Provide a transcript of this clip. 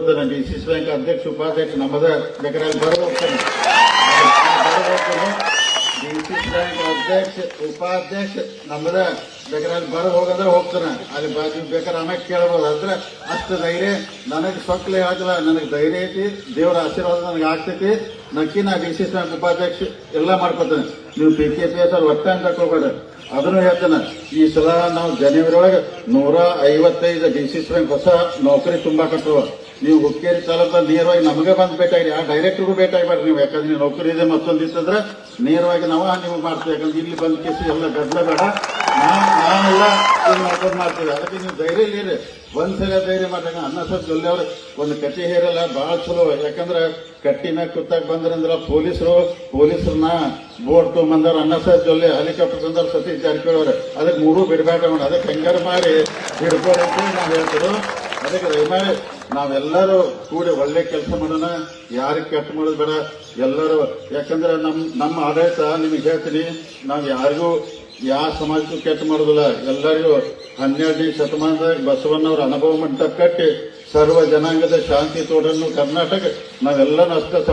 D C. Bank ಅಧ್ಯಕ್ಷ, ಉಪಾಧ್ಯಕ್ಷ ನಮ್ಮದ ಬೇಕಾದ್ರೆ ಬರೋ ಹೋಗ್ತಾನೆ ಡಿ ಸಿ ಸಿ. ಬ್ಯಾಂಕ್ ಅಧ್ಯಕ್ಷ, ಉಪಾಧ್ಯಕ್ಷ ನಮ್ಮದ ಬೇಕಾದ್ರೆ ಅಲ್ಲಿ ಬರೋ ಹೋಗಂದ್ರೆ ಹೋಗ್ತಾನೆ. ಅಲ್ಲಿ ಬಾಜು ಬೇಕಾದ್ರೆ ಆಮೇಲೆ ಕೇಳ್ಬೋದು. ಅಂದ್ರೆ ಅಷ್ಟು ಧೈರ್ಯ ನನಗೆ ಸೊಕ್ಕಲೆ ಆಗಲ್ಲ. ನನಗೆ ಧೈರ್ಯ ಐತಿ. ದೇವರ ಆಶೀರ್ವಾದ ನನಗೆ ಆಗ್ತೈತಿ. ನಕ್ಕಿ ನಾ ಡಿ ಸಿ. ಬ್ಯಾಂಕ್ ಉಪಾಧ್ಯಕ್ಷ ಎಲ್ಲ ಮಾಡ್ಕೊತೇನೆ. ನೀವು ಪಿ ಕೆ ಪಿ ಅಂತ ಒಟ್ಟ ಅಂತ ಅದನ್ನು ಹೇಳ್ತೇನೆ. ಈ ಸಲ ನಾವು ಜನವರಿ ಒಳಗೆ ನೂರ ಐವತ್ತೈದು ಡಿ ಸಿ. ಬ್ಯಾಂಕ್ ಹೊಸ ನೌಕರಿ ತುಂಬಾಕತ್ತವ ನೀವು ಹುಕ್ಕೇರಿ ತಾಲೂಕಲ್ಲಿ ನೇರವಾಗಿ ನಮಗೆ ಬಂದು ಭೇಟಿಯಾಗಿ ಆ ಡೈರೆಕ್ಟ್ರಿಗೂ ಭೇಟಿಯಾಗಬೇಡ್ರಿ ನೀವು. ಯಾಕಂದ್ರೆ ನೀವು ನೌಕರಿ ಇದೆ ಮತ್ತೊಂದು ಇತ್ತಂದ್ರೆ ನೇರವಾಗಿ ನಾವು ನೀವು ಮಾಡ್ತೀವಿ. ಯಾಕಂದ್ರೆ ಇಲ್ಲಿ ಬಂದ ಕೇಸು ಎಲ್ಲ ಗದ್ದಲ ಬೇಡ. ನಾವೆಲ್ಲ ಇದು ಮಾಡ್ಕೊಂಡು ಮಾಡ್ತೀವಿ ಅದಕ್ಕೆ ನೀವು ಧೈರ್ಯ ಇಲ್ಲೀರಿ ಒಂದ್ಸಲ ಧೈರ್ಯ ಮಾಡಿದಾಗ ಅನ್ನ ಸರ್, ಜೊಲ್ಲೆ ಅವ್ರು, ಒಂದು ಕಟ್ಟಿ ಹೇರಲ್ಲ ಭಾಳ ಚಲೋ. ಯಾಕಂದ್ರೆ ಕಟ್ಟಿನ ಕುತ್ತಾಗ ಬಂದ್ರಂದ್ರ ಪೊಲೀಸರು, ಪೊಲೀಸರನ್ನ ಬೋರ್ಡ್ ತೊಗೊಂಬಂದಾರ ಅನ್ನ ಸರ್, ಜೊಲ್ಲೆ ಹೆಲಿಕಾಪ್ಟರ್ ತಂದಾರ ಸತಿ ಜಾರಕಿಹೊಳಿ ಅವ್ರು. ಅದಕ್ಕೆ ಮೂರು ಬಿಡಬೇಡ ಅದಕ್ಕೆ ಹೆಂಗಾರ ಮಾಡಿ ಬಿಡ್ಕೊಳ್ಳಿ ನಾವು ಹೇಳ್ತಾರೆ ಅದಕ್ಕೆ ದಯಮಾಡಿ ನಾವೆಲ್ಲರೂ ಕೂಡಿ ಒಳ್ಳೆ ಕೆಲಸ ಮಾಡೋಣ, ಯಾರಿಗೆ ಕೆಟ್ಟ ಮಾಡೋದು ಬೇಡ, ಎಲ್ಲರೂ. ಯಾಕಂದ್ರೆ ನಮ್, ನಮ್ಮ ಆಡಳಿತ ನಿಮಗೆ ಹೇಳ್ತೀನಿ, ನಾವು ಯಾರಿಗೂ ಯಾವ ಸಮಾಜಕ್ಕೂ ಕೆಟ್ಟ ಮಾಡೋದಿಲ್ಲ. ಎಲ್ಲರಿಗೂ ಹನ್ನೆರಡನೇ ಶತಮಾನದಾಗ ಬಸವಣ್ಣವರ ಅನುಭವ ಮಂಟಪ ಕಟ್ಟಿ ಸರ್ವ ಜನಾಂಗದ ಶಾಂತಿ ತೋಡನ್ನು ಕರ್ನಾಟಕ, ನಾವೆಲ್ಲರೂ ಅಷ್ಟೇ